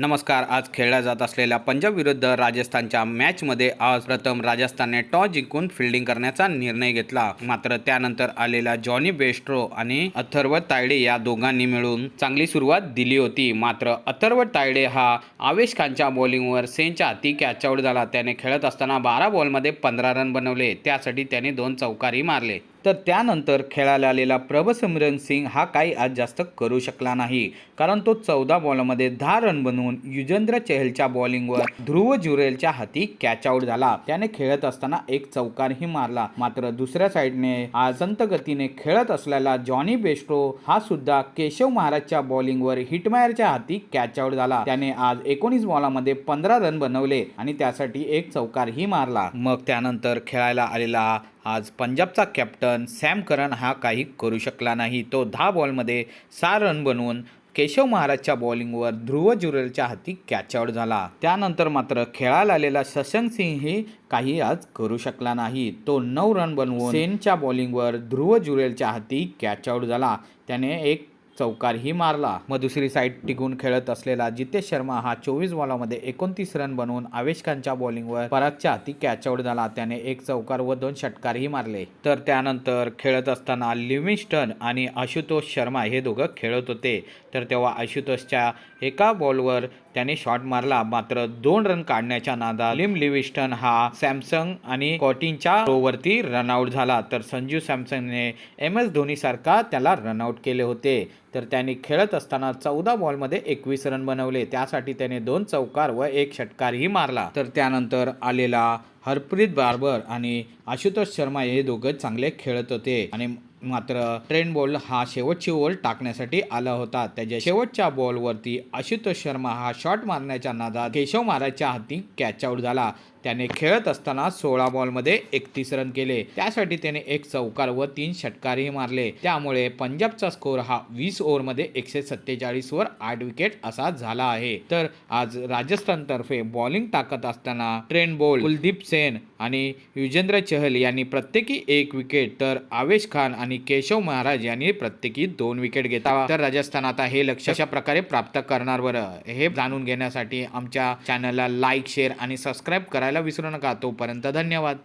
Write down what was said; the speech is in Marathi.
नमस्कार आज खेळल्या जात असलेल्या पंजाब विरुद्ध राजस्थानच्या मॅचमध्ये आज प्रथम राजस्थानने टॉस जिंकून फिल्डिंग करण्याचा निर्णय घेतला. मात्र त्यानंतर आलेला जॉनी बेस्ट्रो आणि अथर्व तायडे या दोघांनी मिळून चांगली सुरुवात दिली होती. मात्र अथर्व तायडे हा आवेश खानच्या बॉलिंगवर सेनच्या हाती कॅचआउट झाला. त्याने खेळत असताना बारा बॉलमध्ये पंधरा रन बनवले. त्यासाठी त्याने दोन चौकारी मारले. तर त्यानंतर खेळायला आलेला प्रभसिमरन सिंग हा काही आज जास्त करू शकला नाही. कारण तो चौदा बॉलमध्ये दहा रन बनवून युजेंद्र चहलच्या बॉलिंगवर ध्रुव जुरेलच्या हाती कॅच आऊट झाला. त्याने खेळत असताना एक चौकारही मारला. मात्र दुसऱ्या साईडने आज संत गतीने खेळत असलेला जॉनी बेस्ट्रो हा सुद्धा केशव महाराजच्या बॉलिंगवर हिटमायरच्या हाती कॅच आऊट झाला. त्याने आज एकोणीस बॉलामध्ये पंधरा रन बनवले आणि त्यासाठी एक चौकारही मारला. मग त्यानंतर खेळायला आलेला आज पंजाबचा कॅप्टन सॅम करन हा काही करू शकला नाही. तो दहा बॉलमध्ये सहा रन बनवून केशव महाराजच्या बॉलिंगवर ध्रुव जुरेलच्या हाती कॅचआऊट झाला. त्यानंतर मात्र खेळायला आलेला शशांक सिंगही काही आज करू शकला नाही. तो नऊ रन बनवून सेनच्या बॉलिंगवर ध्रुव जुरेलच्या हाती कॅचआउट झाला. त्याने एक चौकारही मारला. मग दुसरी साईड टिकून खेळत असलेला जितेश शर्मा हा चोवीस बॉलामध्ये एकोणतीस रन बनवून आवेश खानच्या बॉलिंगवर परागच्या हाती कॅच आउट झाला. त्याने एक चौकार व दोन षटकारही मारले. तर त्यानंतर खेळत असताना लिव्हिंग्स्टन आणि आशुतोष शर्मा हे दोघं खेळत होते. तर तेव्हा आशुतोषच्या एका बॉलवर त्याने शॉट मारला. मात्र दोन रन काढण्याच्या नादा लिम लिव्हिस्टन हा सॅमसंग आणि कॉटिनच्या वरती रनआउट झाला. तर संजू सॅमसंगने एम एस धोनीसारखा त्याला रनआउट केले होते. तर त्यांनी खेळत असताना चौदा बॉलमध्ये एकवीस रन बनवले. त्यासाठी त्याने दोन चौकार व एक षटकारही मारला. तर त्यानंतर आलेला हरप्रीत बार्बर आणि आशुतोष शर्मा हे दोघं चांगले खेळत होते. आणि मात्र ट्रेन बॉल हा शेवटची ओव्हर टाकण्यासाठी आला होता. त्याच्या शेवटच्या बॉलवरती आशुतोष शर्मा हा शॉट मारण्याच्या नादात केशव महाराजच्या हाती कॅच आऊट झाला. त्याने खेळत असताना सोळा बॉलमध्ये एकतीस रन केले. त्यासाठी त्याने एक चौकार व तीन षटकारही मारले. त्यामुळे पंजाबचा स्कोर हा वीस ओव्हरमध्ये एकशे सत्तेचाळीसवर आठ विकेट असा झाला आहे. तर आज राजस्थानतर्फे बॉलिंग टाकत असताना ट्रेन बोल कुलदीप सेन आणि युजेंद्र चहल यांनी प्रत्येकी एक विकेट तर आवेश खान आणि केशव महाराज यांनी प्रत्येकी दोन विकेट घेता तर राजस्थान आता हे लक्ष अशा प्रकारे प्राप्त करणार बरं. हे जाणून घेण्यासाठी आमच्या चॅनलला लाईक शेअर आणि सबस्क्राईब करायला विसरू नका. तोपर्यंत धन्यवाद.